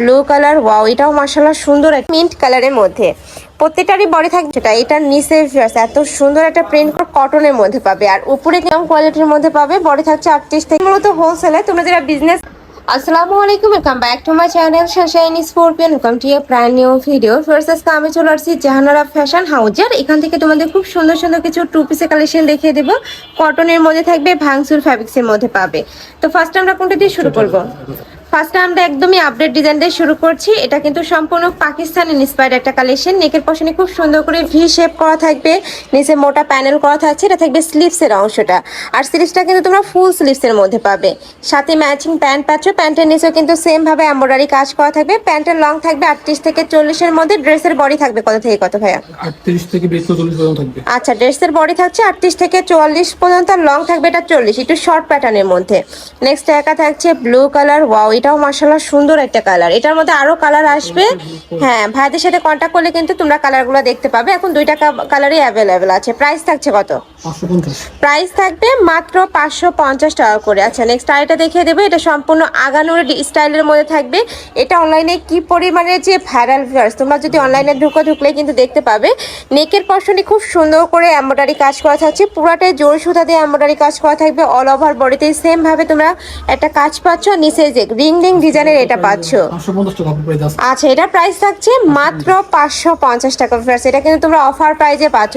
Blue colour wow এটাও মাসাল্লাহ সুন্দর মিন্ট কালারের মধ্যে। প্রত্যেকটারই বডি থাকবে সেটা, এটার নিচে এত সুন্দর একটা প্রিন্ট কটনের মধ্যে পাবে। আর উপরে কেমন কোয়ালিটির মধ্যে পাবে বডি থাকছে আটত্রিশ থেকে মূলত হোলসেলে তোমরা যারা বিজনেস আসসালামু আলাইকুম welcome back to my channel Sunshine Scorpion welcome to your brand new video first আজকে আমি চলে আসছি জাহানারা ফ্যাশন হাউজার এখান থেকে তোমাদের খুব সুন্দর সুন্দর কিছু টু পিসের কালেকশন দেখিয়ে দেবো। কটনের মধ্যে থাকবে ভাংসুর ফ্যাব্রিক্সের মধ্যে পাবে। তো ফার্স্ট আমরা কোনটা দিয়ে শুরু করব? ফার্স্টে আমরা একদমই আপডেট ডিজাইন দিয়ে শুরু করছি। এটা কিন্তু সম্পূর্ণ পাকিস্তান ইন্সপায়ার্ড একটা কালেকশন নেকের পশনে খুব সুন্দর করে ভি শেপ করা থাকবে। নিচে মোটা প্যানেল করা থাকছে। এটা থাকবে স্লিভসের অংশটা। আর স্লিভসটা কিন্তু তোমরা ফুল স্লিভসের মধ্যে পাবে। সাথে ম্যাচিং প্যান্ট পাচ্ছ। প্যান্টের নিচেও কিন্তু সেম ভাবে এমব্রয়ডারি কাজ করা থাকবে। প্যান্টের লং থাকবে আটত্রিশ থেকে চল্লিশের মধ্যে। ড্রেসের বডি থাকবে কত থেকে কত ভাইয়া? আটত্রিশ থেকে চল্লিশ থাকবে। আচ্ছা ড্রেসের বডি থাকছে আটত্রিশ থেকে চুয়াল্লিশ পর্যন্ত। লং থাকবে এটা চল্লিশ। একটু শর্ট প্যাটার্নের মধ্যে। নেক্সট একা থাকছে ব্লু কালার ওয়াও এটাও মাসাল্লাহ সুন্দর একটা কালার। এটার মধ্যে আরও কালার আসবে। হ্যাঁ ভাইদের সাথে কন্ট্যাক্ট করলে কিন্তু তোমরা কালারগুলো দেখতে পাবে। এখন দুইটা কালারই অ্যাভেলেবেল আছে। প্রাইস থাকছে কত? প্রাইস থাকবে মাত্র পাঁচশো পঞ্চাশ টাকা করে। আচ্ছা নেক্সট আরেকটা দেখিয়ে দেবো। এটা সম্পূর্ণ আগানোর স্টাইলের মধ্যে থাকবে। এটা অনলাইনে কি পরিমাণে যে ভাইরাল ভিউয়ার্স তোমরা যদি অনলাইনে ঢুকো ঢুকলে কিন্তু দেখতে পাবে। নেকের পশনে খুব সুন্দর করে এমব্রয়ডারি কাজ করা থাকছে। পুরাটাই জোর সুতা দিয়ে এমব্রয়ডারি কাজ করা থাকবে অল ওভার বডিতে সেম ভাবে তোমরা একটা কাজ পাচ্ছ নিচে যে রিং রিং ডিজাইনের এটা পাচ্ছ। আচ্ছা এটার প্রাইস থাকছে মাত্র পাঁচশো পঞ্চাশ টাকা ফ্রেন্ডস এটা কিন্তু তোমরা অফার প্রাইজে পাচ্ছ।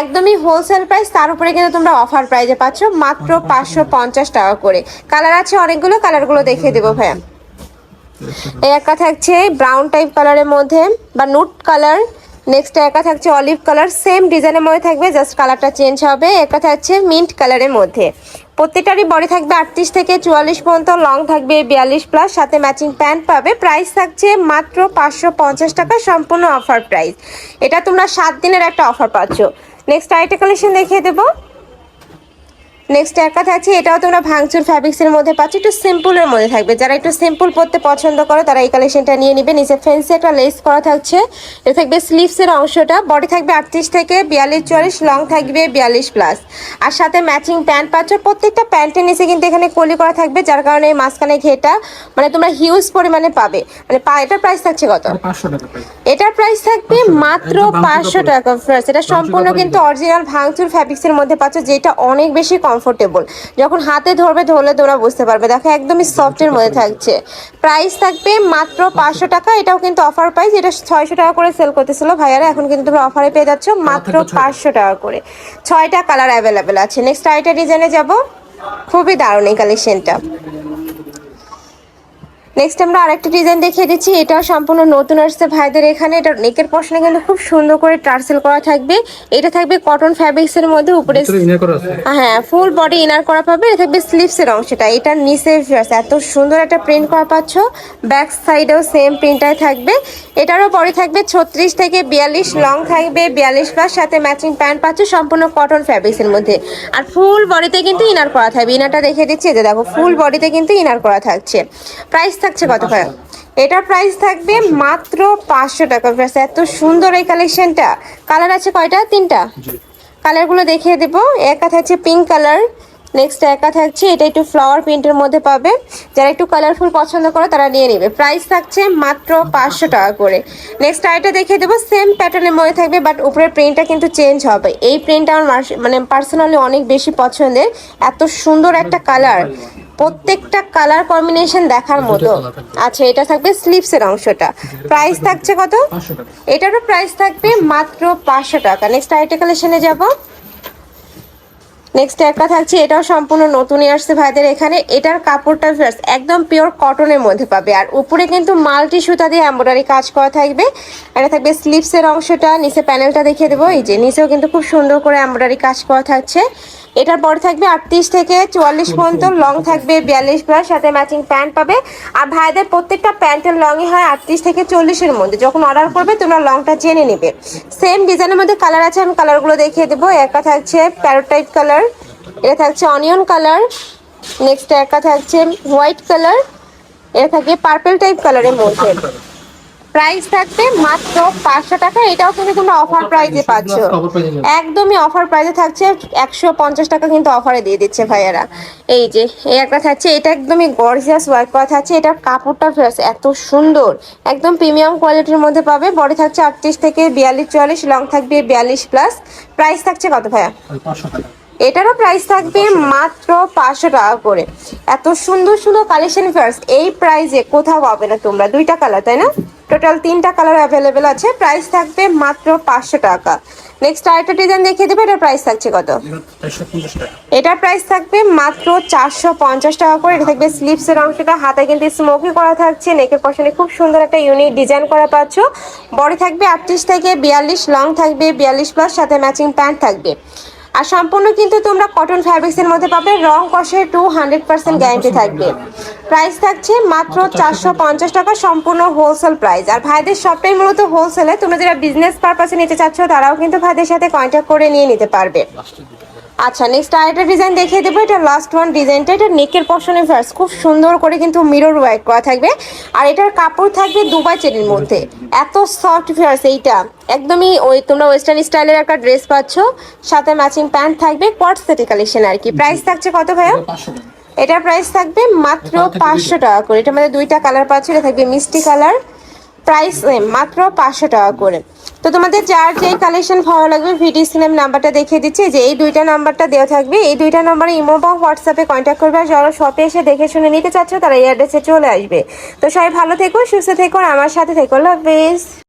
একদমই হোলসেল প্রাইস তার উপরে কিন্তু তোমরা অফার প্রাইজে পাচ্ছ মাত্র পাঁচশো পঞ্চাশ টাকা করে। কালার আছে অনেকগুলো কালারগুলো দেখিয়ে দেবো ভাইয়া। এই একটা থাকছে ব্রাউন টাইপ কালারের মধ্যে বা নুট কালার নেক্সট একা থাকছে অলিভ কালার সেম ডিজাইনের মধ্যে থাকবে জাস্ট কালারটা চেঞ্জ হবে। একা থাকছে মিন্ট কালারের মধ্যে। প্রত্যেকটারই বডি থাকবে আটত্রিশ থেকে চুয়াল্লিশ পর্যন্ত লং থাকবে বিয়াল্লিশ প্লাস সাথে ম্যাচিং প্যান্ট পাবে। প্রাইস থাকছে মাত্র পাঁচশো পঞ্চাশ টাকা, সম্পূর্ণ অফার প্রাইস এটা তোমরা সাত দিনের একটা অফার পাচ্ছ। নেক্সট আরেকটা কালেকশন দেখিয়ে দেবো। নেক্সট একটা থাকছে এটাও তোমরা ভাঙচুর ফ্যাব্রিক্সের মধ্যে পাচ্ছ একটু সিম্পলের মধ্যে থাকবে। যারা একটু সিম্পল পরতে পছন্দ করো তারা এই কালেকশনটা নিয়ে নিবে। নিচে ফেন্সে একটা লেস করা থাকছে। এটা থাকবে স্লিভসের অংশটা। বডি থাকবে আটত্রিশ থেকে বিয়াল্লিশ চুয়াল্লিশ লং থাকবে বিয়াল্লিশ প্লাস আর সাথে ম্যাচিং প্যান্ট পাচ্ছ প্রত্যেকটা প্যান্টের নিচে কিন্তু এখানে কলি করা থাকবে যার কারণে এই মাঝখানে ঘেটা মানে তোমরা হিউজ পরিমাণে পাবে। মানে এটার প্রাইস থাকছে কত? টাকা প্রাইস থাকবে মাত্র পাঁচশো টাকা ফ্রেশ এটা সম্পূর্ণ কিন্তু অরিজিনাল ভাঙচুর ফ্যাব্রিক্সের মধ্যে পাচ্ছ যেটা অনেক বেশি কমফোর্টেবল যখন হাতে ধরবে ধরলে তোমরা বুঝতে পারবে। দেখো একদমই সফটের মধ্যে থাকছে। প্রাইস থাকবে মাত্র পাঁচশো টাকা এটাও কিন্তু অফার প্রাইস এটা ছয়শো টাকা করে সেল করতেছিল ভাইয়ারা এখন কিন্তু তোমরা অফারে পেয়ে যাচ্ছ মাত্র পাঁচশো টাকা করে। ছয়টা কালার অ্যাভেলেবেল আছে। নেক্সট আরেকটা ডিজাইনে যাব। খুবই দারুণ এই কালেকশনটা নেক্সট আমরা আরেকটা ডিজাইন দেখিয়ে দিচ্ছি। এটাও সম্পূর্ণ নতুন আসছে ভাইদের এখানে। এটা নেকের পশনে কিন্তু খুব সুন্দর করে টার্সেল করা থাকবে। এটা থাকবে কটন ফ্যাব্রিক্সের মধ্যে উপরে হ্যাঁ ফুল বডি ইনার করা পাবে। এটা থাকবে স্লিভসের অংশটা। এটার নিচে এত সুন্দর একটা প্রিন্ট করা পাচ্ছ। ব্যাক সাইডেও সেম প্রিন্টাই থাকবে। এটারও বডি থাকবে ছত্রিশ থেকে বিয়াল্লিশ লং থাকবে বিয়াল্লিশ প্লাস সাথে ম্যাচিং প্যান্ট পাচ্ছ সম্পূর্ণ কটন ফ্যাব্রিক্সের মধ্যে। আর ফুল বডিতে কিন্তু ইনার করা থাকবে। ইনারটা দেখে দিচ্ছি। যে দেখো ফুল বডিতে কিন্তু ইনার করা থাকছে। প্রাইস থাকছে কত ভাই এটার প্রাইস থাকবে মাত্র পাঁচশো টাকা। প্রাইস এত সুন্দর এই কালেকশনটা কালার আছে কয়টা? তিনটা? কালারগুলো দেখিয়ে দেবো। একা থাকছে পিঙ্ক কালার নেক্সট একা থাকছে এটা একটু ফ্লাওয়ার প্রিন্টের মধ্যে পাবে। যারা একটু কালারফুল পছন্দ করে তারা নিয়ে নেবে। প্রাইস থাকছে মাত্র পাঁচশো টাকা করে। নেক্সট আরেকটা দেখিয়ে দেবো। সেম প্যাটার্নের মধ্যে থাকবে বাট উপরের প্রিন্টটা কিন্তু চেঞ্জ হবে। এই প্রিন্টটা আমার মানে পার্সোনালি অনেক বেশি পছন্দের। এত সুন্দর একটা কালার প্রত্যেকটা কালার কম্বিনেশন দেখার মতো। আচ্ছা এটা থাকবে স্লিভসের অংশটা। প্রাইস থাকছে কত? এটারও প্রাইস থাকবে মাত্র পাঁচশো টাকা। নেক্সট আরেকটা কালেকশনে যাব। নেক্সট একটা থাকছে এটাও সম্পূর্ণ নতুনই আসছে ভাইদের এখানে। এটার কাপড়টা first একদম পিওর কটনের মধ্যে পাবে। আর উপরে কিন্তু মাল্টি সুতা দিয়ে এমব্রয়ডারি কাজ করা থাকবে। এটা থাকবে স্লিপসের অংশটা নিচে প্যানেলটা দেখিয়ে দেবো। এই যে নিচেও কিন্তু খুব সুন্দর করে এমব্রয়ডারি কাজ করা থাকছে। এটার পর থাকবে আটত্রিশ থেকে চুয়াল্লিশ পর্যন্ত লং থাকবে বিয়াল্লিশ প্লাস সাথে ম্যাচিং প্যান্ট পাবে। আর ভাইদের প্রত্যেকটা প্যান্টের লংই হয় আটত্রিশ থেকে চল্লিশের মধ্যে। যখন অর্ডার করবে তোমরা লংটা জেনে নেবে। সেম ডিজাইনের মধ্যে কালার আছে আমি কালারগুলো দেখিয়ে দেবো। একটা থাকছে প্যারোট টাইপ কালার এটা থাকছে অনিয়ন কালার নেক্সট একটা থাকছে হোয়াইট কালার এটা থাকবে পার্পেল টাইপ কালারের মধ্যে। প্রাইস থাকবে মাত্র পাঁচশো টাকা। এটাও কিন্তু তোমরা অফার প্রাইজে পাচ্ছ। প্রাইজে একদমই অফার প্রাইসে থাকছে একশো পঞ্চাশ টাকা কিন্তু অফারে দিয়ে দিচ্ছে ভাইয়ারা। এই যে এই একটা থাকছে এটা একদমই গর্জিয়াস ওয়ার্ক করা থাকছে। এটার কাপড়টা এত সুন্দর একদম প্রিমিয়াম কোয়ালিটির মধ্যে পাবে। বডি থাকছে আটত্রিশ থেকে বিয়াল্লিশ চুয়াল্লিশ লং থাকবে বিয়াল্লিশ প্লাস প্রাইস থাকছে কত ভাইয়া? এটারও প্রাইস থাকবে মাত্র পাঁচশো টাকা করে। এত সুন্দর সুন্দর কালেকশন ফার্স্ট এই প্রাইসে কোথাও পাবে না তোমরা দুইটা কালার তাই না? টোটাল তিনটা কালার অ্যাভেলেবেল আছে। প্রাইস থাকবে মাত্র পাঁচশো টাকা। নেক্সট আরেকটা ডিজাইন দেখিয়ে দেবে, এটার প্রাইস থাকছে কত? এটার প্রাইস থাকবে মাত্র চারশো পঞ্চাশ টাকা করে। এটা থাকবে স্লিপসের অংশটা। হাতে কিন্তু স্মোকি করা থাকছে। নেকের পশনে খুব সুন্দর একটা ইউনিক ডিজাইন করা পাচ্ছ। বডি থাকবে আটত্রিশ থেকে বিয়াল্লিশ লং থাকবে বিয়াল্লিশ প্লাস সাথে ম্যাচিং প্যান্ট থাকবে। আর সম্পূর্ণ কিন্তু তোমরা কটন ফ্যাব্রিক্সের মধ্যে পাবে। রং কষে টু হান্ড্রেড পার্সেন্ট গ্যারেন্টি থাকবে। প্রাইস থাকছে মাত্র চারশো পঞ্চাশ টাকা সম্পূর্ণ হোলসেল প্রাইস আর ভাইদের সবটাই মূলত হোলসেলে তোমরা যারা বিজনেস পারপাসে নিতে চাচ্ছ তারাও কিন্তু ভাইদের সাথে কন্ট্যাক্ট করে নিয়ে নিতে পারবে। আচ্ছা নেক্সট আরেকটা ডিজাইন দেখিয়ে দেবো। এটা লাস্ট ওয়ান ডিজাইনটা এটা নেকের পশনে ফার্স্ট খুব সুন্দর করে কিন্তু মিরর ওয়ার্ক করা থাকবে। আর এটার কাপড় থাকবে দুবাই চেরির মধ্যে। এত সফট ফেয়ার্স এইটা। একদমই ওই তোমরা ওয়েস্টার্ন স্টাইলের একটা ড্রেস পাচ্ছ। সাথে ম্যাচিং প্যান্ট থাকবে কোয়ার্ট সেটি কালেকশন আর কি। প্রাইস থাকছে কত ভাইয়া? এটার প্রাইস থাকবে মাত্র পাঁচশো টাকা। করে। এটার মধ্যে দুইটা কালার পাচ্ছ। এটা থাকবে মিষ্টি কালার প্রাইস সেম মাত্র পাঁচশো টাকা করে। তো তোমাদের যার যেই কালেকশন ভালো লাগবে ভিডিও সিনেম নাম্বারটা দেখিয়ে দিচ্ছি। যে এই দুইটা নাম্বারটা দেওয়া থাকবে, এই দুইটা নাম্বারে ইমো বা হোয়াটসঅ্যাপে কন্ট্যাক্ট করবে। আর যারা শপে এসে দেখে শুনে নিতে চাচ্ছ, তারা এই অ্যাড্রেসে চলে আসবে। তো সবাই ভালো থেকো, সুস্থ থেকো আমার সাথে থেকো। লাভ